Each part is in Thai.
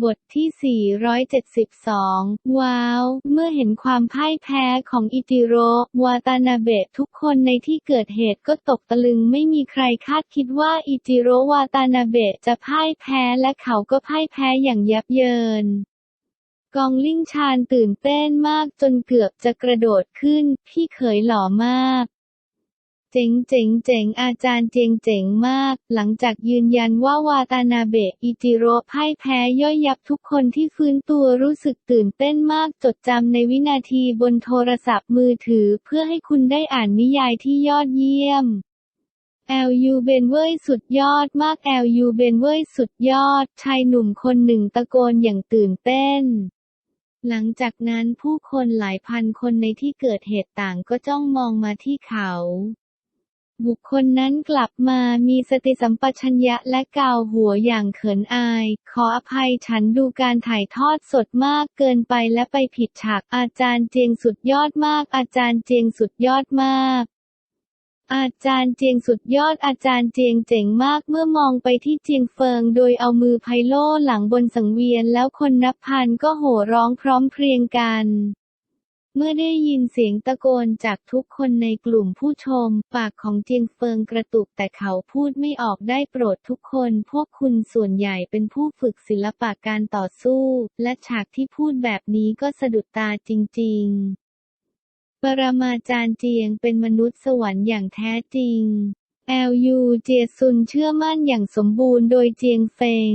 บทที่ 472 ว้าว เมื่อเห็นความพ่ายแพ้ของอิจิโร วาตานาเบะทุกคนในที่เกิดเหตุก็ตกตะลึงไม่มีใครคาดคิดว่าอิจิโร วาตานาเบะจะพ่ายแพ้และเขาก็พ่ายแพ้อย่างยับเยินกองลิ่งชานตื่นเต้นมากจนเกือบจะกระโดดขึ้น พี่เขยหล่อมาก จ๋งเจ๋งเจ๋งอาจารย์เจ๋งเจ๋งมาก หลังจากยืนยันว่าวาตานาเบะอิจิโร่พ่ายแพ้ย่อยยับทุกคนที่ฟื้นตัวรู้สึกตื่นเต้นมากจดจำในวินาทีบนโทรศัพท์มือถือเพื่อให้คุณได้อ่านนิยายที่ยอดเยี่ยม LU เบนเว่ยสุดยอดมาก LU เบนเว่ยสุดยอด ชายหนุ่มคนหนึ่งตะโกนอย่างตื่นเต้นหลังจากนั้นผู้คนหลายพันคนในที่เกิดเหตุต่างก็จ้องมองมาที่เขา บุคคลนั้นกลับมามีสติสัมปชัญญะและกาวหัวอย่างเขินอาย ขออภัยฉันดูการถ่ายทอดสดมากเกินไปและไปผิดฉากอาจารย์เจียงสุดยอดมาก อาจารย์เจียงสุดยอดมากอาจารย์เจียงสุดยอดอาจารย์เจียงเจ๋งมากเมื่อมองไปที่เจียงเฟิง โดยเอามือไพโล่หลังบนสังเวียนแล้วคนนับพันก็โห่ร้องพร้อมเพรียงกัน เมื่อได้ยินเสียงตะโกนจากทุกคนในกลุ่มผู้ชม ปากของเจียงเฟิงกระตุกแต่เขาพูดไม่ออกได้โปรดทุกคน พวกคุณส่วนใหญ่เป็นผู้ฝึกศิลปะการต่อสู้ และฉากที่พูดแบบนี้ก็สะดุดตาจริง ๆ ปรมาจารย์เจียงเป็นมนุษย์สวรรค์อย่างแท้จริง LU เจียซุนเชื่อมั่นอย่างสมบูรณ์โดยเจียงเฟง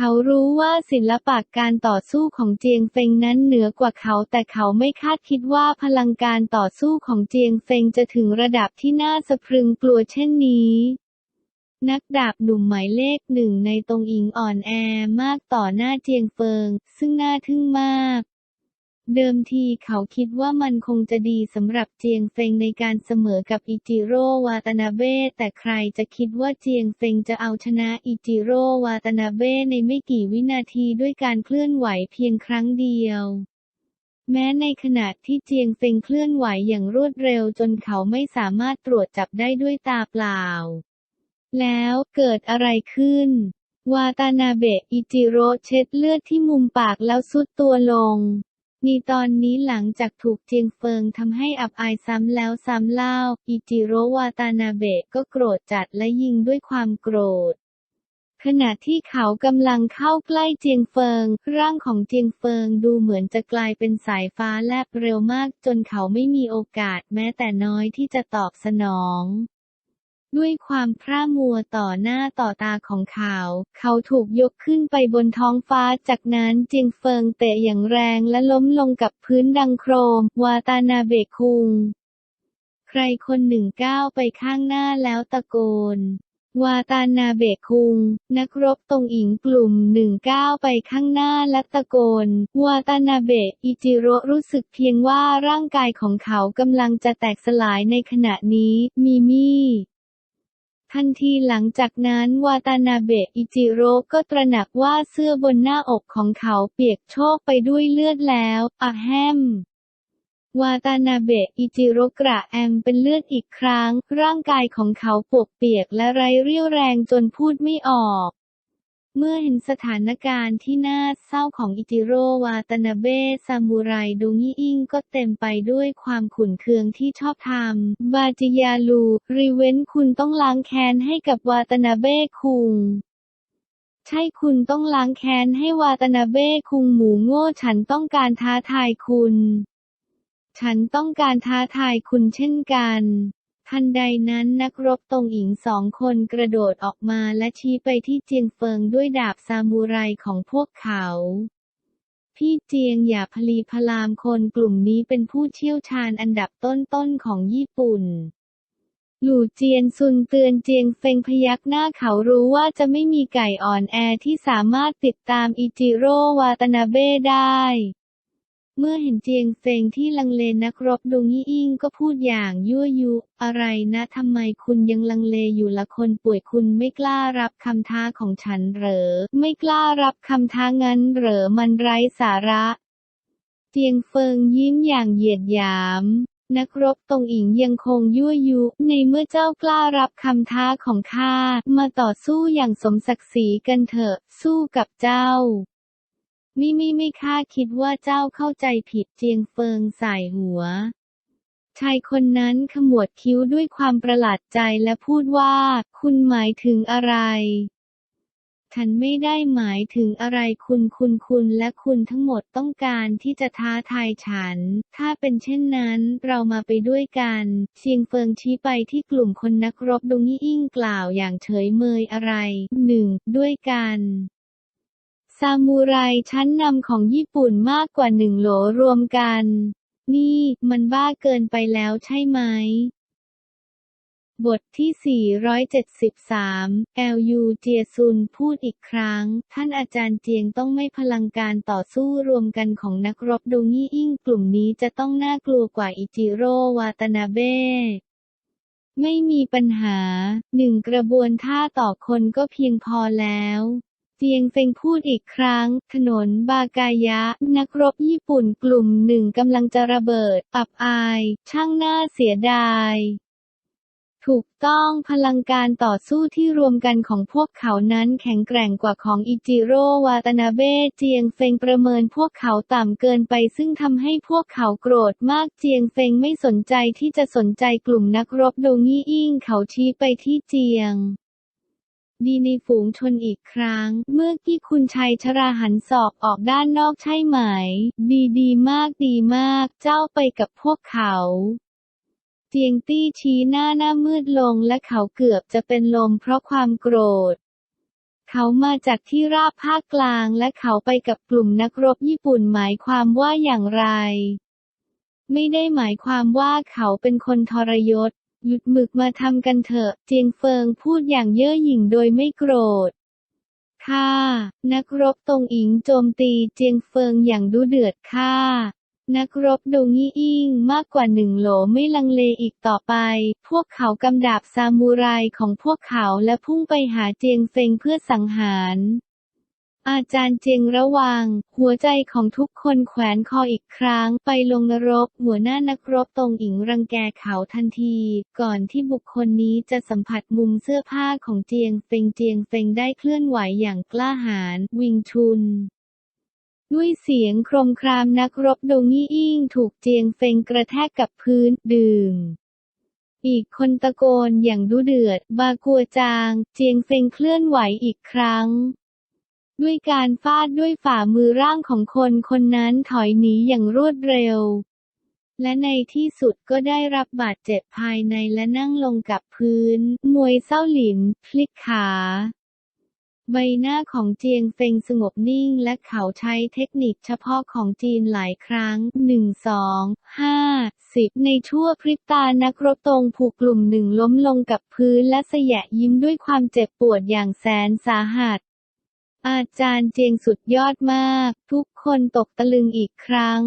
เขารู้ว่าศิลปะการต่อสู้ของเจียงเฟงนั้นเหนือกว่าเขาแต่เขาไม่คาดคิดว่าพลังการต่อสู้ของเจียงเฟงจะถึงระดับที่น่าสะพรึงกลัวเช่นนี้นักดาบหนุ่มหมายเลขหนึ่งในตรงอิงอ่อนแอมากต่อหน้าเจียงเฟิง ซึ่งน่าทึ่งมาก เดิมทีเขาคิดว่ามันคงจะดีสำหรับเจียงเฟงในการเสมอกับอิจิโร่วาตานาเบะแต่ใครจะคิดว่าเจียงเฟงจะเอาชนะอิจิโร่วาตานาเบะในไม่กี่วินาทีด้วยการเคลื่อนไหวเพียงครั้งเดียว แม้ในขณะที่เจียงเฟงเคลื่อนไหวอย่างรวดเร็วจนเขาไม่สามารถตรวจจับได้ด้วยตาเปล่า แล้วเกิดอะไรขึ้น วาตานาเบะอิจิโร่เช็ดเลือดที่มุมปากแล้วสุดตัวลง ในตอนนี้หลังจากถูกเจียงเฟิงทำให้อับอายซ้ำแล้วซ้ำเล่า อิจิโรวาตานาเบะก็โกรธจัดและยิงด้วยความโกรธขณะที่เขากำลังเข้าใกล้เจียงเฟิง ร่างของเจียงเฟิงดูเหมือนจะกลายเป็นสายฟ้าแลบเร็วมากจนเขาไม่มีโอกาสแม้แต่น้อยที่จะตอบสนอง ด้วยความพร่ามัวต่อหน้าต่อตาของเขา เขาถูกยกขึ้นไปบนท้องฟ้าจากนั้นจียงเฟิงเตะอย่างแรงและล้มลงกับพื้นดังโครม วาตานาเบคุง ใครคนหนึ่งก้าวไปข้างหน้าแล้วตะโกน วาตานาเบคุง นักรบตรงอิงกลุ่มหนึ่งก้าวไปข้างหน้าและตะโกน วาตานาเบะอิจิโร่รู้สึกเพียงว่าร่างกายของเขากำลังจะแตกสลายในขณะนี้ มีมี่ ทันทีหลังจากนั้นวาตานาเบะอิจิโร่ก็ตระหนักว่าเสื้อบนหน้าอกของเขาเปียกโชกไปด้วยเลือดแล้วอะแฮมวาตานาเบะอิจิโรกระแอมเป็นเลือดอีกครั้ง ร่างกายของเขาปวกเปียกและไร้เรี่ยวแรงจนพูดไม่ออก เมื่อเห็นสถานการณ์ที่น่าเศร้าของอิจิโร่วาตนาเบะซามูไรดูงี้อิงก็เต็มไปด้วยความขุ่นเคืองที่ชอบทำ บาจิยาลู รีเวนคุณต้องล้างแค้นให้กับวาตนาเบะคุง ใช่คุณต้องล้างแค้นให้วาตนาเบะคุงหมูโง่ฉันต้องการท้าทายคุณ ฉันต้องการท้าทายคุณเช่นกัน ทันใดนั้นนักรบตรงอิงสองคนกระโดดออกมาและชี้ไปที่เจียงเฟิงด้วยดาบซามูไรของพวกเขา พี่เจียงอย่าพลีพลามคนกลุ่มนี้เป็นผู้เชี่ยวชาญอันดับต้นๆของญี่ปุ่น หลู่เจียนซุนเตือนเจียงเฟงพยักหน้าเขารู้ว่าจะไม่มีไก่อ่อนแอที่สามารถติดตามอิจิโร่วาตนาเบะได้ เมื่อเห็นเจียงเฟงที่ลังเลนักรบดงยี่อิงก็พูดอย่างยั่วยุ อะไรนะทำไมคุณยังลังเลอยู่ละคนป่วยคุณไม่กล้ารับคำท้าของฉันเหรอ ไม่กล้ารับคำท้างั้นเหรอมันไร้สาระ เจียงเฟิงยิ้มอย่างเหยียดหยามนักรบตรงอิงยังคงยั่วยุ ในเมื่อเจ้ากล้ารับคำท้าของข้า มาต่อสู้อย่างสมศักดิ์ศรีกันเถอะ สู้กับเจ้า มิมิไม่ข้าคิดว่าเจ้าเข้าใจผิดเจียงเฟิงสายหัว ชายคนนั้นขมวดคิ้วด้วยความประหลาดใจและพูดว่า คุณหมายถึงอะไร ฉันไม่ได้หมายถึงอะไรคุณคุณคุณและคุณทั้งหมดต้องการที่จะท้าทายฉัน ถ้าเป็นเช่นนั้นเรามาไปด้วยกันเชียงเฟิงชี้ไปที่กลุ่มคนนักรบดงยี่อิ่งกล่าวอย่างเฉยเมยอะไรหนึ่งด้วยกัน ซามูไรชั้นนำของญี่ปุ่นมากกว่าหนึ่งโหลรวมกัน นี่มันบ้าเกินไปแล้วใช่ไหม บทที่ 473 LU เจียซุนพูดอีกครั้ง ท่านอาจารย์เจียงต้องไม่พลังการต่อสู้รวมกันของนักรบดงยี่อิ่งกลุ่มนี้จะต้องน่ากลัวกว่าอิจิโร่วาตนาเบ้ไม่มีปัญหา หนึ่งกระบวนท่าต่อคนก็เพียงพอแล้ว เจียงเฟงพูดอีกครั้ง ถนนบากายะ นักรบญี่ปุ่นกลุ่มหนึ่งกำลังจะระเบิด อับอาย ช่างน่าเสียดาย ถูกต้องพลังการต่อสู้ที่รวมกันของพวกเขานั้นแข็งแกร่งกว่าของอิจิโร่วาตนาเบเจียงเฟงประเมินพวกเขาต่ำเกินไปซึ่งทำให้พวกเขาโกรธมากเจียงเฟงไม่สนใจที่จะสนใจกลุ่มนักรบโดงี้อิ่งเขาชี้ไปที่เจียง ดีในฝูงชนอีกครั้ง เมื่อกี้คุณชัยชราหันศอกออกด้านนอกใช่ไหม ดีดีมากดีมาก เจ้าไปกับพวกเขาเจียงตี้ชี้หน้าหน้ามืดลงและเขาเกือบจะเป็นลมเพราะความโกรธ เขามาจากที่ราบภาคกลางและเขาไปกับกลุ่มนักรบญี่ปุ่นหมายความว่าอย่างไร ไม่ได้หมายความว่าเขาเป็นคนทรยศ หยุดหมึกมาทำกันเถอะ เจียงเฟิงพูดอย่างเย่อหยิ่งโดยไม่โกรธ ค่ะ นักรบตรงอิงโจมตีเจียงเฟิงอย่างดุเดือดค่ะ นักรบดงี้อิงมากกว่าหนึ่งโหลไม่ลังเลอีกต่อไป พวกเขากำดาบซามูไรของพวกเขาและพุ่งไปหาเจียงเฟิงเพื่อสังหาร อาจารย์เจียงระวัง หัวใจของทุกคนแขวนคออีกครั้ง ไปลงนรก หัวหน้านักรบตรงอิงรังแกเขาทันที ก่อนที่บุคคลนี้จะสัมผัสมุมเสื้อผ้าของเจียงเฟงเจียงเฟงได้เคลื่อนไหวอย่างกล้าหาญวิงชุนด้วยเสียงโครมครามนักรบดงี้อิ่งถูกเจียงเฟงกระแทกกับพื้นดื่ม อีกคนตะโกนอย่างดุเดือด บากัวจาง เจียงเฟงเคลื่อนไหวอีกครั้ง ด้วยการฟาดด้วยฝ่ามือร่างของคนคนนั้นถอยหนีอย่างรวดเร็ว และในที่สุดก็ได้รับบาดเจ็บภายในและนั่งลงกับพื้น มวยเศร้าหลิน พลิกขา ใบหน้าของเจียงเฟงสงบนิ่งและเขาใช้เทคนิคเฉพาะของจีนหลายครั้ง 1 2 5 10 ในชั่วพริบตานักรบตรงผูกกลุ่มหนึ่งล้มลงกับพื้นและเสยะยิ้มด้วยความเจ็บปวดอย่างแสนสาหัส อาจารย์เจียงสุดยอดมาก ทุกคนตกตะลึงอีกครั้ง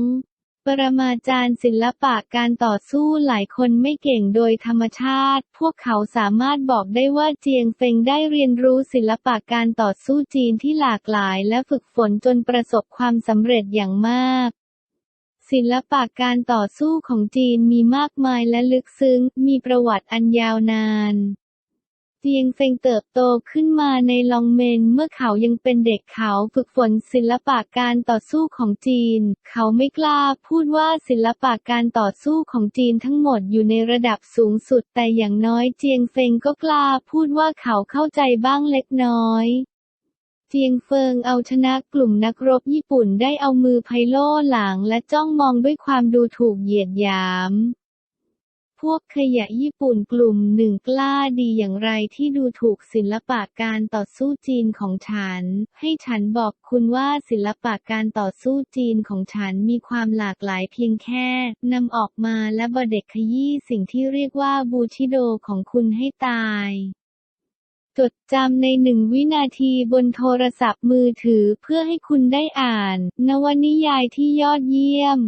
ปรมาจารย์ศิลปะการต่อสู้หลายคนไม่เก่งโดยธรรมชาติ พวกเขาสามารถบอกได้ว่าเจียงเฟงได้เรียนรู้ศิลปะการต่อสู้จีนที่หลากหลายและฝึกฝนจนประสบความสำเร็จอย่างมากศิลปะการต่อสู้ของจีนมีมากมายและลึกซึ้ง มีประวัติอันยาวนาน เจียงเฟงเติบโตขึ้นมาในลองเมนเมื่อเขายังเป็นเด็กเขาฝึกฝนศิลปะการต่อสู้ของจีน เขาไม่กล้าพูดว่าศิลปะการต่อสู้ของจีนทั้งหมดอยู่ในระดับสูงสุดแต่อย่างน้อยเจียงเฟงก็กล้าพูดว่าเขาเข้าใจบ้างเล็กน้อยเจียงเฟิงเอาชนะกลุ่มนักรบญี่ปุ่นได้เอามือไพโล่หลังและจ้องมองด้วยความดูถูกเหยียดหยาม พวกขยะญี่ปุ่นกลุ่มหนึ่งกล้าดีอย่างไรที่ดูถูกศิลปะการต่อสู้จีนของฉัน ให้ฉันบอกคุณว่าศิลปะการต่อสู้จีนของฉันมีความหลากหลายเพียงแค่นำออกมาและบเด็กขยี้สิ่งที่เรียกว่าบูชิโดของคุณให้ตายจดจำในหนึ่งวินาทีบนโทรศัพท์มือถือเพื่อให้คุณได้อ่าน นวนิยายที่ยอดเยี่ยม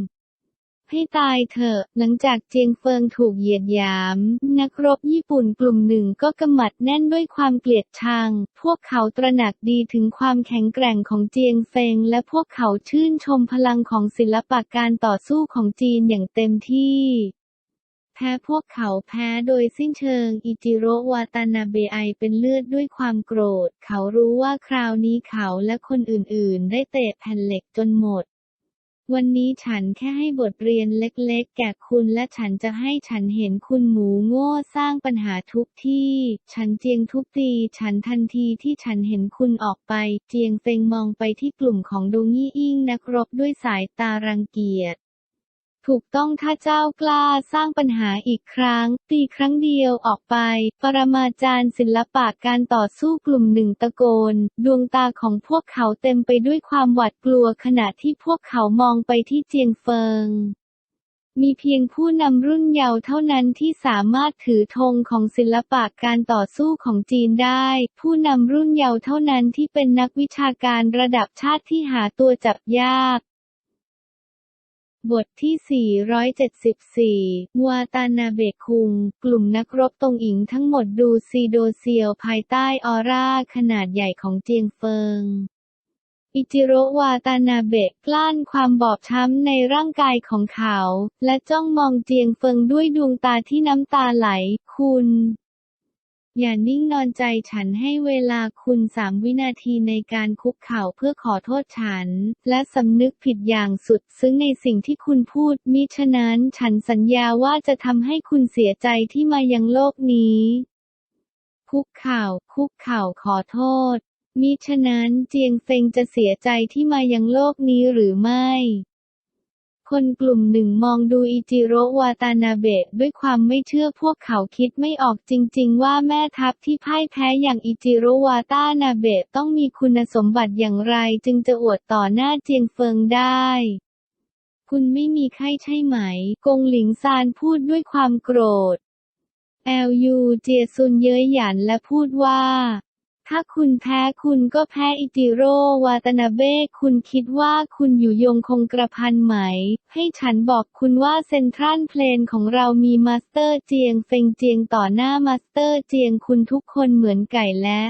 ให้ตายเถอะ หลังจากเจียงเฟิงถูกเหยียดหยาม นักรบญี่ปุ่นกลุ่มหนึ่งก็กำมัดแน่นด้วยความเกลียดชัง พวกเขาตระหนักดีถึงความแข็งแกร่งของเจียงเฟงและพวกเขาชื่นชมพลังของศิลปะการต่อสู้ของจีนอย่างเต็มที่แพ้พวกเขาแพ้โดยสิ้นเชิง อิจิโร่วาตานาเบะไอเป็นเลือดด้วยความโกรธ เขารู้ว่าคราวนี้เขาและคนอื่นๆ ได้เตะแผ่นเหล็กจนหมด วันนี้ฉันแค่ให้บทเรียนเล็กๆ แก่คุณและฉันจะให้ฉันเห็นคุณหมูโง่สร้างปัญหาทุกที่ ฉันเจียงทุบตีฉันทันทีที่ฉันเห็นคุณออกไป เจียงเฟงมองไปที่กลุ่มของดงยี่อิงนักรบด้วยสายตารังเกียจ ถูกต้องถ้าเจ้ากล้าสร้างปัญหาอีกครั้ง ตีครั้งเดียวออกไป ปรมาจารย์ศิลปะการต่อสู้กลุ่มหนึ่งตะโกน ดวงตาของพวกเขาเต็มไปด้วยความหวาดกลัวขณะที่พวกเขามองไปที่เจียงเฟิงมีเพียงผู้นำรุ่นเยาว์เท่านั้นที่สามารถถือธงของศิลปะการต่อสู้ของจีนได้ ผู้นำรุ่นเยาว์เท่านั้นที่เป็นนักวิชาการระดับชาติที่หาตัวจับยาก บทที่ 474 วาตานาเบคุง กลุ่มนักรบตงอิงทั้งหมดดูซีโดเซียวภายใต้ออร่าขนาดใหญ่ของเจียงเฟิง อิจิโรวาตานาเบะกลั้นความบอบช้ำในร่างกายของเขา และจ้องมองเจียงเฟิงด้วยดวงตาที่น้ำตาไหล คุณ อย่านิ่งนอนใจฉันให้เวลาคุณสามวินาทีในการคุกเข่าเพื่อขอโทษฉัน และสำนึกผิดอย่างสุดซึ้งในสิ่งที่คุณพูดมิฉะนั้นฉันสัญญาว่าจะทำให้คุณเสียใจที่มายังโลกนี้ คุกเข่า คุกเข่าขอโทษมิฉะนั้นเจียงเฟงจะเสียใจที่มายังโลกนี้หรือไม่ คนกลุ่มหนึ่งมองดูอิจิโรวาตานาเบะด้วยความไม่เชื่อพวกเขาคิดไม่ออกจริง ๆ ว่าแม่ทัพที่พ่ายแพ้อย่างอิจิโรวาตานาเบะต้องมีคุณสมบัติอย่างไรจึงจะอวดต่อหน้าเจียงเฟิงได้คุณไม่มีไข้ใช่ไหม กงหลิงซานพูดด้วยความโกรธ แอลยูเจียซุนเย้ยหยันและพูดว่า ถ้าคุณแพ้คุณก็แพ้อิจิโร่วาตนาเบคุณคิดว่าคุณอยู่ยงคงกระพันไหม ให้ฉันบอกคุณว่าเซนทรัลเพลนของเรามีมาสเตอร์เจียงเฟงเจียงต่อหน้ามาสเตอร์เจียงคุณทุกคนเหมือนไก่และ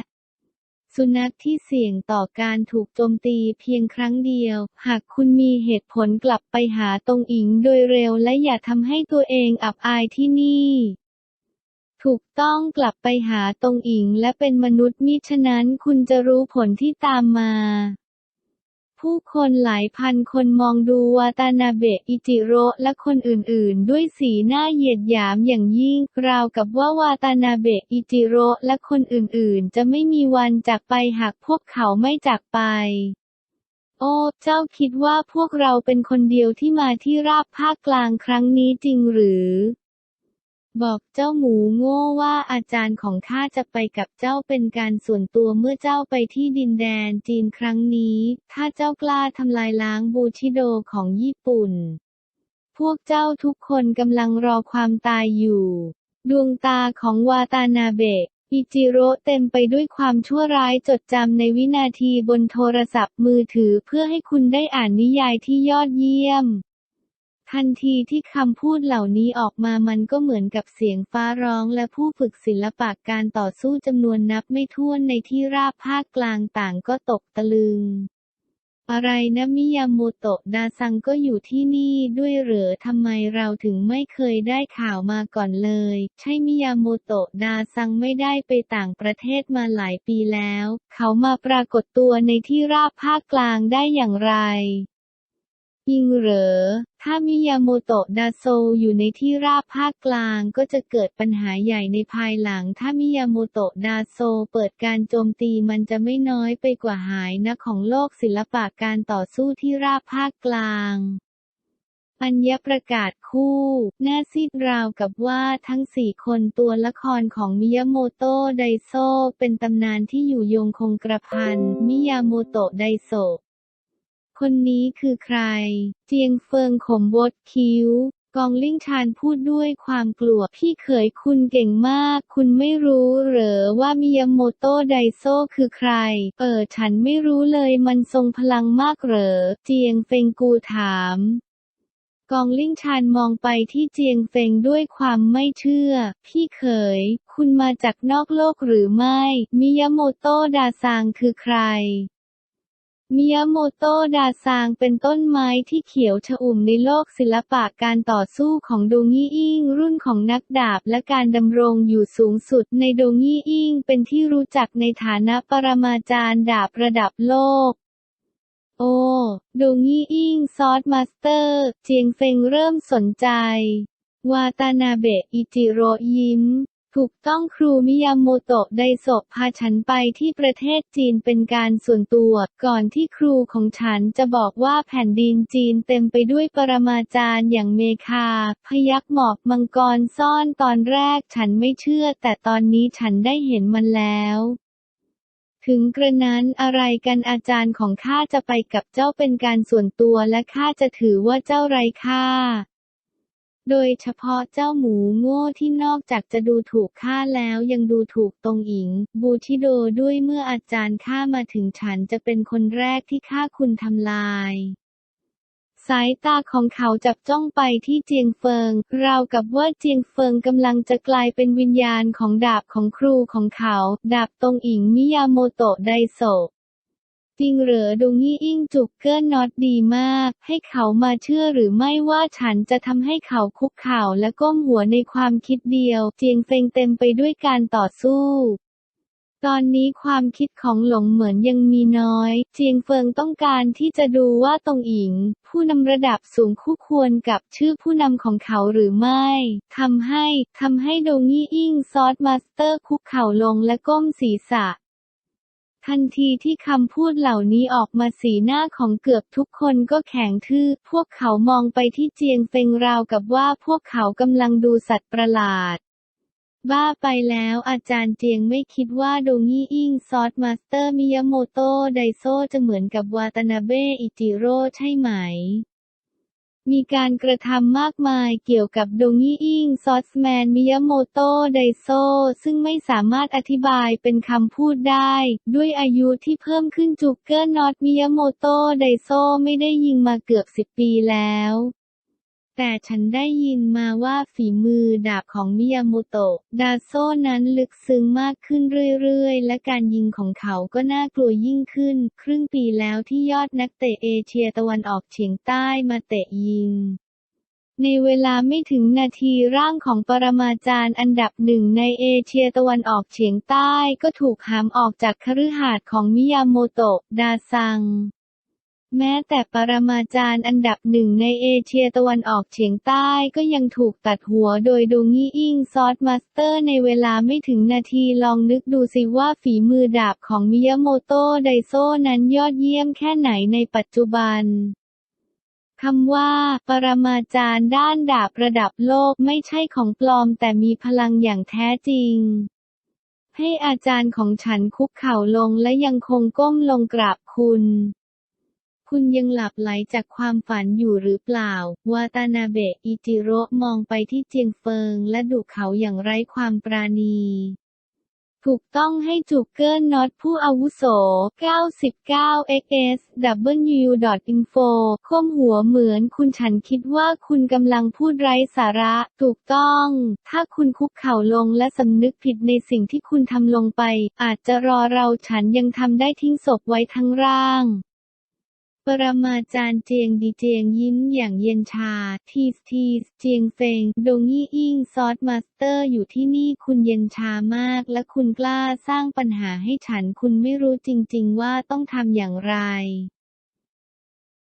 สุนัขที่เสี่ยงต่อการถูกโจมตีเพียงครั้งเดียว หากคุณมีเหตุผลกลับไปหาตรงอิงโดยเร็วและอย่าทำให้ตัวเองอับอายที่นี่ ถูกต้องกลับไปหาตรงอิงและเป็นมนุษย์มิฉะนั้นคุณจะรู้ผลที่ตามมาผู้คนหลายพันคนมองดูวาตานาเบะอิจิโร่และคนอื่นๆ ด้วยสีหน้าเหยียดหยามอย่างยิ่ง ราวกับว่าวาตานาเบะอิจิโร่และคนอื่นๆ จะไม่มีวันจากไปหากพวกเขาไม่จากไป โอ้ เจ้าคิดว่าพวกเราเป็นคนเดียวที่มาที่ราบภาคกลางครั้งนี้จริงหรือ บอกเจ้าหมูโง่ว่าอาจารย์ของข้าจะไปกับเจ้าเป็นการส่วนตัวเมื่อเจ้าไปที่ดินแดนจีนครั้งนี้ ถ้าเจ้ากล้าทำลายล้างบูชิโดของญี่ปุ่น พวกเจ้าทุกคนกำลังรอความตายอยู่ ดวงตาของวาตานาเบะอิจิโร่เต็มไปด้วยความชั่วร้ายจดจำในวินาทีบนโทรศัพท์มือถือเพื่อให้คุณได้อ่านนิยายที่ยอดเยี่ยม ทันทีที่คำพูดเหล่านี้ออกมามันก็เหมือนกับเสียงฟ้าร้องและผู้ฝึกศิลปะการต่อสู้จำนวนนับไม่ถ้วนในที่ราบภาคกลางต่างก็ตกตะลึง อะไรนะมิยาโมโตะดาซังก็อยู่ที่นี่ด้วยเหรอทำไมเราถึงไม่เคยได้ข่าวมาก่อนเลย ใช่มิยาโมโตะดาซังไม่ได้ไปต่างประเทศมาหลายปีแล้ว เขามาปรากฏตัวในที่ราบภาคกลางได้อย่างไร จริงเหรอ ถ้ามิยาโมโตะดาโซอยู่ในที่ราบภาคกลางก็จะเกิดปัญหาใหญ่ในภายหลัง ถ้ามิยาโมโตะดาโซเปิดการโจมตีมันจะไม่น้อยไปกว่าหายนะของโลกศิลปะการต่อสู้ที่ราบภาคกลางอัญญประกาศคู่หน้าซีดราวกับว่าทั้งสี่คนตัวละครของมิยาโมโตะไดโซเป็นตำนานที่อยู่ยงคงกระพันมิยาโมโตะไดโซ คนนี้คือใคร เจียงเฟิงขมบดคิ้ว กองลิ่งชานพูดด้วยความกลัว พี่เขยคุณเก่งมาก คุณไม่รู้เหรอว่ามิยาโมโตะไดโซคือใคร เออฉันไม่รู้เลยมันทรงพลังมากเหรอ เจียงเฟงกูถามกองลิ่งชานมองไปที่เจียงเฟงด้วยความไม่เชื่อ พี่เขย คุณมาจากนอกโลกหรือไม่ มิยาโมโตะดาซังคือใคร มิยาโมโตะดาซางเป็นต้นไม้ที่เขียวชอุ่มในโลกศิลปะการต่อสู้ของโดงีอิงรุ่นของนักดาบและการดำรงอยู่สูงสุดในโดงีอิงเป็นที่รู้จักในฐานะปรมาจารย์ดาบระดับโลก โอโดงีอิงซอสมาสเตอร์ เจียงเฟงเริ่มสนใจ วาตานาเบะอิจิโรยิ้ม ถูกต้องครูมิยาโมโตะไดโซะพาฉันไปที่ประเทศจีนเป็นการส่วนตัว ก่อนที่ครูของฉันจะบอกว่าแผ่นดินจีนเต็มไปด้วยปรมาจารย์อย่างเมคา พยักหมอกมังกรซ่อนตอนแรกฉันไม่เชื่อ แต่ตอนนี้ฉันได้เห็นมันแล้วถึงกระนั้นอะไรกันอาจารย์ของข้าจะไปกับเจ้าเป็นการส่วนตัวและข้าจะถือว่าเจ้าไร้ค่า โดยเฉพาะเจ้าหมูโง่ที่นอกจากจะดูถูกข้าแล้วยังดูถูกตรงอิง บูชิโดด้วยเมื่ออาจารย์ข้ามาถึงฉันจะเป็นคนแรกที่ข้าคุณทำลาย สายตาของเขาจับจ้องไปที่เจียงเฟิง ราวกับว่าเจียงเฟิงกำลังจะกลายเป็นวิญญาณของดาบของครูของเขา ดาบตรงอิงมิยาโมโตะไดโซะ จริงเหรอดงยี่อิ่งจุกเกิลน็อตดีมาก ให้เขามาเชื่อหรือไม่ว่าฉันจะทำให้เขาคุกเข่าและก้มหัวในความคิดเดียว เจียงเฟงเต็มไปด้วยการต่อสู้ตอนนี้ความคิดของหลงเหมือนยังมีน้อย เจียงเฟิงต้องการที่จะดูว่าตงอิง ผู้นำระดับสูงคู่ควรกับชื่อผู้นำของเขาหรือไม่ทำให้ทำให้ดงยี่อิ่งซอสมาสเตอร์คุกเข่าลงและก้มศีรษะ ทันทีที่คำพูดเหล่านี้ออกมาสีหน้าของเกือบทุกคนก็แข็งทื่อ พวกเขามองไปที่เจียงเฟงราวกับว่าพวกเขากำลังดูสัตว์ประหลาด บ้าไปแล้วอาจารย์เจียงไม่คิดว่าโดงี้อิงซอสมาสเตอร์มิยาโมโตะไดโซจะเหมือนกับวาตานาเบะอิจิโร่ใช่ไหม มีการกระทำมากมายเกี่ยวกับดงยี่อิงซอสแมนมิยาโมโตะไดโซซึ่งไม่สามารถอธิบายเป็นคำพูดได้ ด้วยอายุที่เพิ่มขึ้นจุกเกอร์น็อตมิยาโมโตะไดโซไม่ได้ยิงมาเกือบสิบปีแล้ว แต่ฉันได้ยินมาว่าฝีมือดาบของมิยาโมโตะ ดาโซนั้นลึกซึ้งมากขึ้นเรื่อยๆ และการยิงของเขาก็น่ากลัวยิ่งขึ้น ครึ่งปีแล้วที่ยอดนักเตะเอเชียตะวันออกเฉียงใต้มาเตะยิง ในเวลาไม่ถึงนาทีร่างของปรมาจารย์อันดับหนึ่งในเอเชียตะวันออกเฉียงใต้ก็ถูกหามออกจากคฤหาสน์ของมิยาโมโตะ ดาซัง แม้แต่ปรมาจารย์อันดับหนึ่งในเอเชียตะวันออกเฉียงใต้ก็ยังถูกตัดหัวโดยดงยี่อิงซอสมาสเตอร์ในเวลาไม่ถึงนาทีลองนึกดูสิว่าฝีมือดาบของมิยาโมโตะไดโซนั้นยอดเยี่ยมแค่ไหนในปัจจุบันคำว่า ปรมาจารย์ด้านดาบระดับโลกไม่ใช่ของปลอมแต่มีพลังอย่างแท้จริง ให้อาจารย์ของฉันคุกเข่าลงและยังคงก้มลงกราบคุณ คุณยังหลับไหลจากความฝันอยู่หรือเปล่า วาตานาเบะ อิจิโร่มองไปที่เจียงเฟิงและดุเขาอย่างไร้ความปราณีถูกต้องให้จูเกิลน็อตผู้อาวุโส 99xs w.info ค้มหัวเหมือนคุณฉันคิดว่าคุณกำลังพูดไร้สาระ ถูกต้อง ถ้าคุณคุกเข่าลงและสำนึกผิดในสิ่งที่คุณทำลงไป อาจจะรอเราฉันยังทำได้ทิ้งศพไว้ทั้งร่าง ปรมาจารย์เจียงดีเจียงยิ้มอย่างเย็นชา ทีสทีสเจียงเฟงดงยี่อิงซอสมาสเตอร์อยู่ที่นี่คุณเย็นชามาก และคุณกล้าสร้างปัญหาให้ฉันคุณไม่รู้จริง ๆ ว่าต้องทำอย่างไร